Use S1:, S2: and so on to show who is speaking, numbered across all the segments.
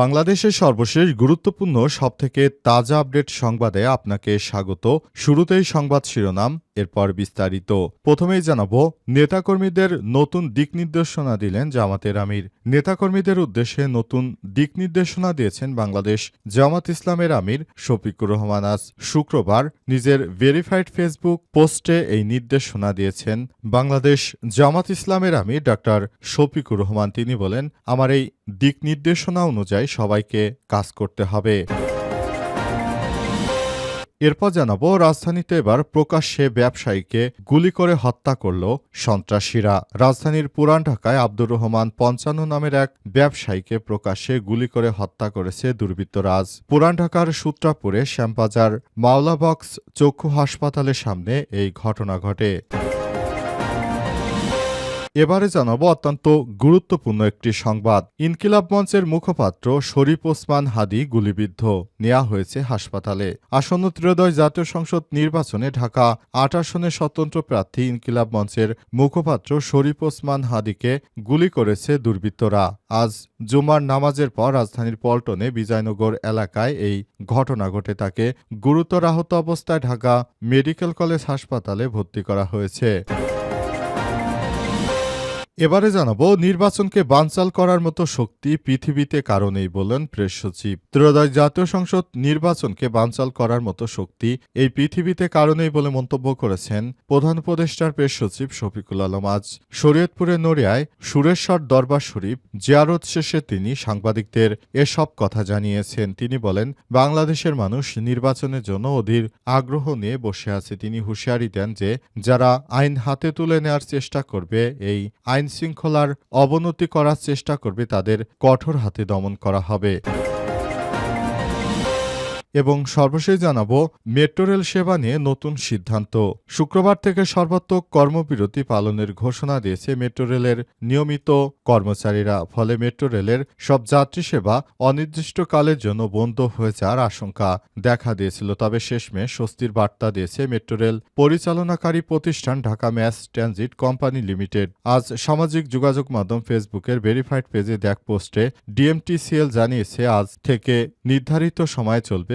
S1: বাংলাদেশের সর্বশেষ গুরুত্বপূর্ণ সবথেকে তাজা আপডেট সংবাদে আপনাকে স্বাগত। শুরুতেই সংবাদ শিরোনাম, এরপর বিস্তারিত। প্রথমেই জানাব, নেতাকর্মীদের নতুন দিক নির্দেশনা দিলেন জামাতের আমির। নেতাকর্মীদের উদ্দেশ্যে নতুন দিক নির্দেশনা দিয়েছেন বাংলাদেশ জামাত ইসলামের আমির শফিকুর রহমান। আজ শুক্রবার নিজের ভেরিফাইড ফেসবুক পোস্টে এই নির্দেশনা দিয়েছেন বাংলাদেশ জামাত ইসলামের আমির ডাক্তার শফিকুর রহমান। তিনি বলেন, আমার এই দিক নির্দেশনা অনুযায়ী সবাইকে কাজ করতে হবে। এরপর জানাব, রাজধানীতে এবার প্রকাশ্যে ব্যবসায়ীকে গুলি করে হত্যা করল সন্ত্রাসীরা। রাজধানীর পুরান ঢাকায় আব্দুর রহমান পঞ্চান্ন নামের এক ব্যবসায়ীকে প্রকাশ্যে গুলি করে হত্যা করেছে দুর্বৃত্তরাজ পুরান ঢাকার সূত্রাপুরে শ্যামবাজার মাওলাবক্স চক্ষু হাসপাতালের সামনে এই ঘটনা ঘটে। এবারে জানাব অত্যন্ত গুরুত্বপূর্ণ একটি সংবাদ। ইনকিলাব মঞ্চের মুখপাত্র শরীফ ওসমান হাদি গুলিবিদ্ধ নেওয়া হয়েছে হাসপাতালে। আসন্ন ত্রয়োদশ জাতীয় সংসদ নির্বাচনে ঢাকা আট আসনের স্বতন্ত্র প্রার্থী ইনকিলাব মঞ্চের মুখপাত্র শরীফ ওসমান হাদিকে গুলি করেছে দুর্বৃত্তরা। আজ জুমার নামাজের পর রাজধানীর পল্টনে বিজয়নগর এলাকায় এই ঘটনা ঘটে। তাকে গুরুতর আহত অবস্থায় ঢাকা মেডিকেল কলেজ হাসপাতালে ভর্তি করা হয়েছে। এবারে জানাব, নির্বাচনকে বানচাল করার মতো শক্তি পৃথিবীতে কারণেই বললেন প্রেস সচিব। ত্রয়োদশ জাতীয় সংসদ নির্বাচনকে বানচাল করার মতো শক্তি এই পৃথিবীতে কারণেই বলে মন্তব্য করেছেন প্রধান উপদেষ্টার প্রেস সচিব শফিকুল আলম আজ। শরীয়তপুরের নড়িয়ায় সুরেশ্বর দরবার শরীফ জিয়ারত শেষে তিনি সাংবাদিকদের এসব কথা জানিয়েছেন। তিনি বলেন, বাংলাদেশের মানুষ নির্বাচনের জন্য অধীর আগ্রহ নিয়ে বসে আছে। তিনি হুঁশিয়ারি দেন যে, যারা আইন হাতে তুলে নেওয়ার চেষ্টা করবে, এই আইন শৃঙ্খলার অবনতি করার চেষ্টা করবে তাদের কঠোর হাতে দমন করা হবে। এবং সর্বশেষ জানাব, মেট্রো রেল সেবা নিয়ে নতুন সিদ্ধান্ত। শুক্রবার থেকে সর্বাত্মক কর্মবিরতি পালনের ঘোষণা দিয়েছে মেট্রো রেলের নিয়মিত কর্মচারীরা। ফলে মেট্রো রেলের সব যাত্রী সেবা অনির্দিষ্টকালের জন্য বন্ধ হয়ে যাওয়ার আশঙ্কা দেখা দিয়েছিল। তবে শেষমেশ স্বস্তির বার্তা দিয়েছে মেট্রো রেল পরিচালনাকারী প্রতিষ্ঠান Dhaka mass transit company limited. আজ সামাজিক যোগাযোগ মাধ্যম ফেসবুকের ভেরিফাইড পেজে দেখ পোস্টে ডিএমটিসিএল জানিয়েছে, আজ থেকে নির্ধারিত সময় চলবে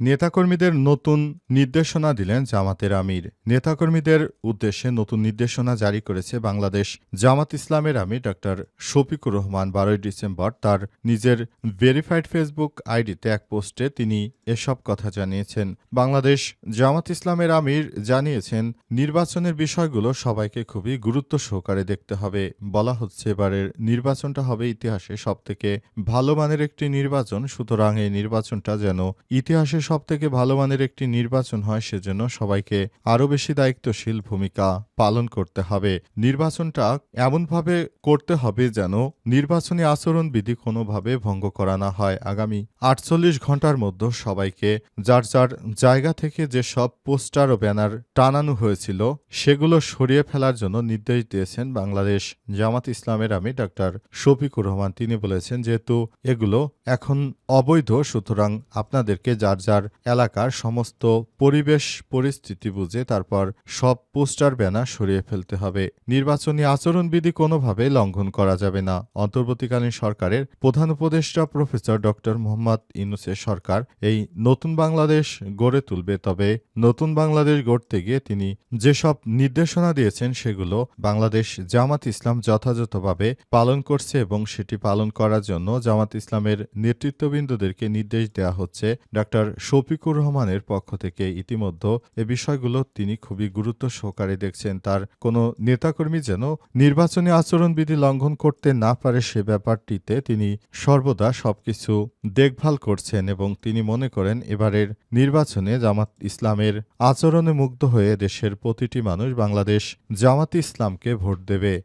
S1: নেতাকর্মীদের নতুন নির্দেশনা দিলেন জামাতের আমির। নেতাকর্মীদের উদ্দেশ্যে নতুন নির্দেশনা জারি করেছে বাংলাদেশ জামাত ইসলামের আমির ডক্টর শফিকুর রহমান। বারোই ডিসেম্বর তার নিজের ভেরিফাইড ফেসবুক আইডিতে এক পোস্টে তিনি এসব কথা জানিয়েছেন। বাংলাদেশ জামাত ইসলামের আমির জানিয়েছেন, নির্বাচনের বিষয়গুলো সবাইকে খুবই গুরুত্ব সহকারে দেখতে হবে। বলা হচ্ছে, এবারের নির্বাচনটা হবে ইতিহাসে সবথেকে ভালো মানের একটি নির্বাচন। সুতরাং এই নির্বাচনটা যেন ইতিহাসে সব থেকে ভালো মানের একটি নির্বাচন হয় সেজন্য সবাইকে আরও বেশি দায়িত্বশীল ভূমিকা পালন করতে হবে। নির্বাচনটা এমনভাবে করতে হবে যেন নির্বাচনী আচরণবিধি কোনোভাবে ভঙ্গ করা না হয়। আগামী আটচল্লিশ ঘণ্টার মধ্যে সবাইকে যার যার জায়গা থেকে যে সব পোস্টার ও ব্যানার টানানো হয়েছিল সেগুলো সরিয়ে ফেলার জন্য নির্দেশ দিয়েছেন বাংলাদেশ জামাত ইসলামের আমি ডাক্তার শফিকুর রহমান। তিনি বলেছেন, যেহেতু এগুলো এখন অবৈধ, সুতরাং আপনাদেরকে যার যার এলাকার সমস্ত পরিবেশ পরিস্থিতি বুঝে তারপর সব পোস্টার, ব্যানার সরিয়ে ফেলতে হবে। নির্বাচনী আচরণবিধি কোনোভাবে লঙ্ঘন করা যাবে না। অন্তর্বর্তীকালীন সরকারের প্রধান উপদেষ্টা প্রফেসর ডক্টর মোহাম্মদ ইউনুসের সরকার এই নতুন বাংলাদেশ গড়ে তুলবে, তবে নতুন বাংলাদেশ গড়তে গিয়ে তিনি যেসব নির্দেশনা দিয়েছেন সেগুলো বাংলাদেশ জামাত ইসলাম যথাযথভাবে পালন করছে এবং সেটি পালন করার জন্য জামাত ইসলামের নেতৃত্ববৃন্দদেরকে নির্দেশ দেওয়া হচ্ছে। ডাক্তার শফিকুর রহমানের পক্ষ থেকে ইতিমধ্যে এ বিষয়গুলো তিনি খুবই গুরুত্ব সহকারে দেখছেন। তার কোনো নেতাকর্মী যেন নির্বাচনী আচরণবিধি লঙ্ঘন করতে না পারে সে ব্যাপারটিতে তিনি সর্বদা সবকিছু দেখভাল করছেন এবং তিনি মনে করেন এবারের নির্বাচনে জামাত ইসলামের আচরণে মুগ্ধ হয়ে দেশের প্রতিটি মানুষ বাংলাদেশ জামাত ইসলামকে ভোট দেবে।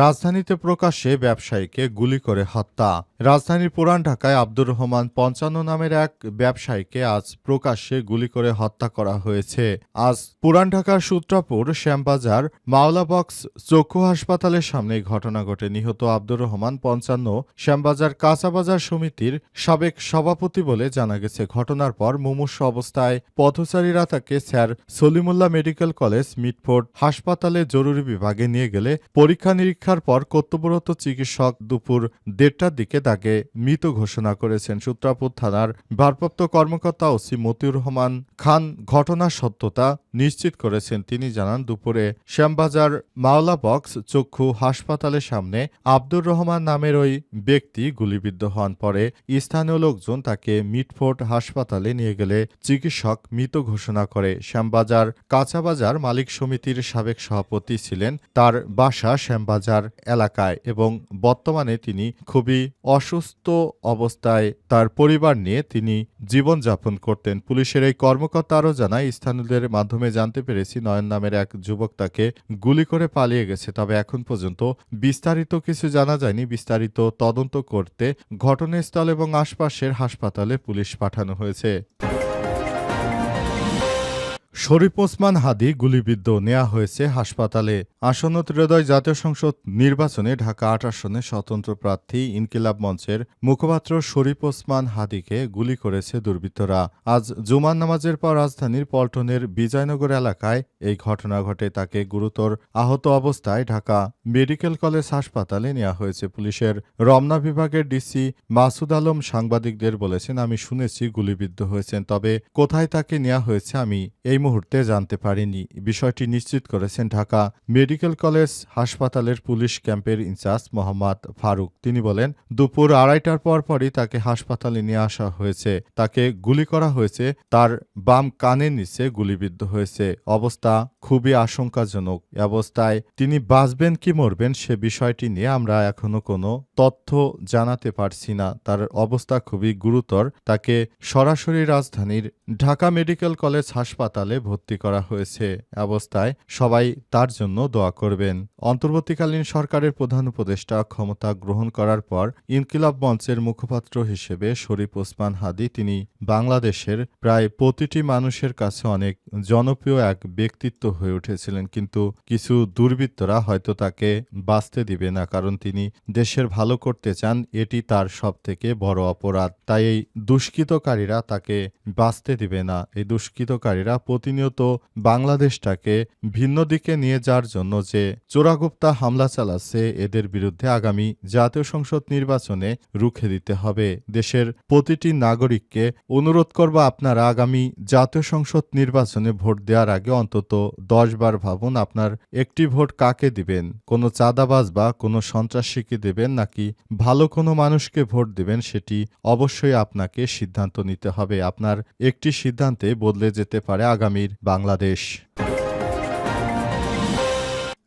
S1: রাজধানীতে প্রকাশ্যে ব্যবসায়ীকে গুলি করে হত্যা। রাজধানীর পুরান ঢাকায় আব্দুর রহমান পঞ্চান্ন নামের এক ব্যবসায়ীকে আজ প্রকাশ্যে গুলি করে হত্যা করা হয়েছে। আজ পুরান ঢাকার সূত্রাপুর শ্যামবাজার মাওলা বক্স চক্ষু হাসপাতালের সামনে ঘটনা ঘটে। নিহত আব্দুর রহমান পঞ্চান্ন শ্যামবাজার কাঁচাবাজার সমিতির সাবেক সভাপতি বলে জানা গেছে। ঘটনার পর মুমূর্ষ অবস্থায় পথচারীরা তাকে sir Salimullah medical college, Mitford হাসপাতালে জরুরি বিভাগে নিয়ে গেলে পরীক্ষা নিরীক্ষার পর কর্তব্যরত চিকিৎসক দুপুর দেড়টার দিকে তাকে মৃত ঘোষণা করেছেন সূত্রাপুর থানার ভারপ্রাপ্ত কর্মকর্তা ওসি মতিউর রহমান খান ঘটনার সত্যতা নিশ্চিত করেছেন। তিনি জানান, দুপুরে শ্যামবাজার মাওলা বক্স চক্ষু হাসপাতালের সামনে আব্দুর রহমান নামের ওই ব্যক্তি গুলিবিদ্ধ হন। পরে স্থানীয় লোকজন তাকে মিটফোর্ট হাসপাতালে নিয়ে গেলে চিকিৎসক মৃত ঘোষণা করে। শ্যামবাজার কাঁচাবাজার মালিক সমিতির সাবেক সভাপতি ছিলেন, তার বাসা শ্যামবাজার এলাকায় এবং বর্তমানে তিনি খুবই অসুস্থ অবস্থায় তার পরিবার নিয়ে তিনি জীবনযাপন করতেন। পুলিশের এই কর্মকর্তা আরও জানায়, স্থানীয়দের মাধ্যমে জানতে পেরেছি নয়ন নামের এক যুবক তাকে গুলি করে পালিয়ে গেছে। তবে এখন পর্যন্ত বিস্তারিত কিছু জানা যায়নি। বিস্তারিত তদন্ত করতে ঘটনাস্থল এবং আশপাশের হাসপাতালে পুলিশ পাঠানো হয়েছে। শরীফ ওসমান হাদি গুলিবিদ্ধ নেওয়া হয়েছে হাসপাতালে। আসন্ন ত্রয়োদয় জাতীয় সংসদ নির্বাচনে ঢাকা আট আসনে স্বতন্ত্র প্রার্থী ইনকিলাব মঞ্চের মুখপাত্র শরীফ ওসমান হাদিকে গুলি করেছে দুর্বৃত্তরা। আজ জুমার নামাজের পর রাজধানীর পল্টনের বিজয়নগর এলাকায় এই ঘটনা ঘটে। তাকে গুরুতর আহত অবস্থায় ঢাকা মেডিকেল কলেজ হাসপাতালে নেওয়া হয়েছে পুলিশের। রমনা বিভাগের ডিসি মাসুদ আলম সাংবাদিকদের বলেছেন, আমি শুনেছি গুলিবিদ্ধ হয়েছেন, তবে কোথায় তাকে নেওয়া হয়েছে আমি এই মুহূর্তে জানতে পারিনি। বিষয়টি নিশ্চিত করেছেন ঢাকা মেডিকেল কলেজ হাসপাতালের পুলিশ ক্যাম্পের ইনচার্জ মোহাম্মদ ফারুক। তিনি বলেন, দুপুর আড়াইটার পর পরই তাকে হাসপাতালে নিয়ে আসা হয়েছে। তাকে গুলি করা হয়েছে, তার বাম কানের নিচে গুলিবিদ্ধ হয়েছে। অবস্থা খুবই আশঙ্কাজনক। অবস্থায় তিনি বাঁচবেন কি মরবেন সে বিষয়টি নিয়ে আমরা এখনও কোনো তথ্য জানাতে পারছি না। তার অবস্থা খুবই গুরুতর। তাকে সরাসরি রাজধানীর ঢাকা মেডিকেল কলেজ হাসপাতালে ভর্তি করা হয়েছে অবস্থায় সবাই তার জন্য দোয়া করবেন। অন্তর্বর্তীকালীন সরকারের প্রধান উপদেষ্টা ক্ষমতা গ্রহণ করার পর ইনকিলাব মঞ্চের মুখপাত্র হিসেবে শরীফ ওসমান হাদি তিনি বাংলাদেশের প্রায় প্রতিটি মানুষের কাছে অনেক জনপ্রিয় এক ব্যক্তিত্ব হয়ে উঠেছিলেন। কিন্তু কিছু দুর্বৃত্তরা হয়তো তাকে বাঁচতে দিবে না, কারণ তিনি দেশের ভালো করতে চান, এটি তার সবথেকে বড় অপরাধ। তাই এই দুষ্কৃতকারীরা তাকে বাঁচতে দিবে না। এই দুষ্কৃতকারীরা প্রতিনিয়ত বাংলাদেশটাকে ভিন্ন দিকে নিয়ে যাওয়ার জন্য যে চোরাগুপ্তা হামলা চালাচ্ছে, এদের বিরুদ্ধে আগামী জাতীয় সংসদ নির্বাচনে রুখে দিতে হবে। দেশের প্রতিটি নাগরিককে অনুরোধ করব আপনারা আগামী জাতীয় সংসদ নির্বাচনে ভোট দেওয়ার আগে অন্তত দশ বার ভাবুন আপনার একটি ভোট কাকে দিবেন? কোনো চাঁদাবাজ বা কোনো সন্ত্রাসীকে দেবেন নাকি ভালো কোনো মানুষকে ভোট দিবেন সেটি অবশ্যই আপনাকে সিদ্ধান্ত নিতে হবে। আপনার একটি সিদ্ধান্তে বদলে যেতে পারে আগামীর বাংলাদেশ।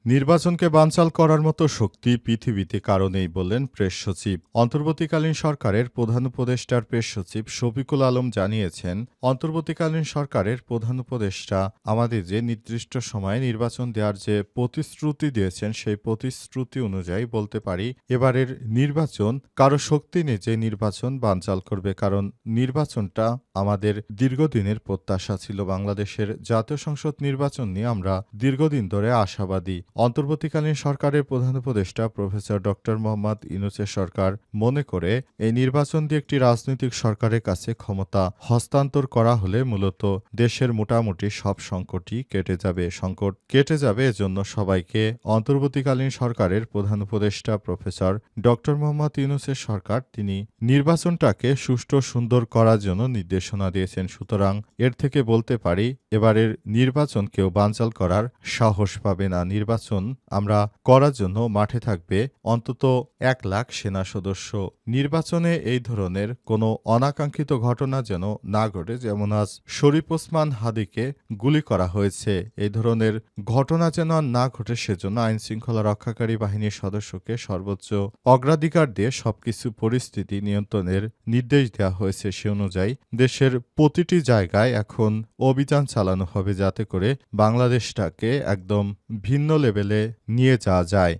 S1: নির্বাচনকে বানচাল করার মতো শক্তি পৃথিবীতে কারও নেই বললেন প্রেস সচিব। অন্তর্বর্তীকালীন সরকারের প্রধান উপদেষ্টার প্রেস সচিব শফিকুল আলম জানিয়েছেন, অন্তর্বর্তীকালীন সরকারের প্রধান উপদেষ্টা আমাদের যে নির্দিষ্ট সময়ে নির্বাচন দেওয়ার যে প্রতিশ্রুতি দিয়েছেন, সেই প্রতিশ্রুতি অনুযায়ী বলতে পারি, এবারের নির্বাচন কারও শক্তি নেই যে নির্বাচন বানচাল করবে, কারণ নির্বাচনটা আমাদের দীর্ঘদিনের প্রত্যাশা ছিল। বাংলাদেশের জাতীয় সংসদ নির্বাচন নিয়ে আমরা দীর্ঘদিন ধরে আশাবাদী। অন্তর্বর্তীকালীন সরকারের প্রধান উপদেষ্টা প্রফেসর ডক্টর মোহাম্মদ ইনুসের সরকার মনে করে এই নির্বাচন দিয়ে একটি রাজনৈতিক সরকারের কাছে ক্ষমতা হস্তান্তর করা হলে মূলত দেশের মোটামুটি সব সংকটই কেটে যাবে, সংকট কেটে যাবে এজন্য সবাইকে অন্তর্বর্তীকালীন সরকারের প্রধান উপদেষ্টা প্রফেসর ডক্টর মোহাম্মদ ইউনুসের সরকার তিনি নির্বাচনটাকে সুষ্ঠু সুন্দর করার জন্য নির্দেশনা দিয়েছেন। সুতরাং এর থেকে বলতে পারি, এবারের নির্বাচন কেউ বানচাল করার সাহস পাবে না। নির্বাচন নির্বাচন আমরা করার জন্য মাঠে থাকবে। অন্তত এক লাখ সেনা সদস্য। নির্বাচনে এই ধরনের কোনো অনাকাঙ্ক্ষিত ঘটনা যেন না ঘটে, যেমন আজ শরীফ ওসমান হাদিকে গুলি করা হয়েছে, এই ধরনের ঘটনা যেন না ঘটে সেজন্য আইন শৃঙ্খলা রক্ষাকারী বাহিনীর সদস্যকে সর্বোচ্চ অগ্রাধিকার দিয়ে সবকিছু পরিস্থিতি নিয়ন্ত্রণের নির্দেশ দেওয়া হয়েছে সে অনুযায়ী। দেশের প্রতিটি জায়গায় এখন অভিযান চালানো হবে যাতে করে বাংলাদেশটাকে একদম ভিন্ন লেভেলে নিয়ে যাওয়া যায়।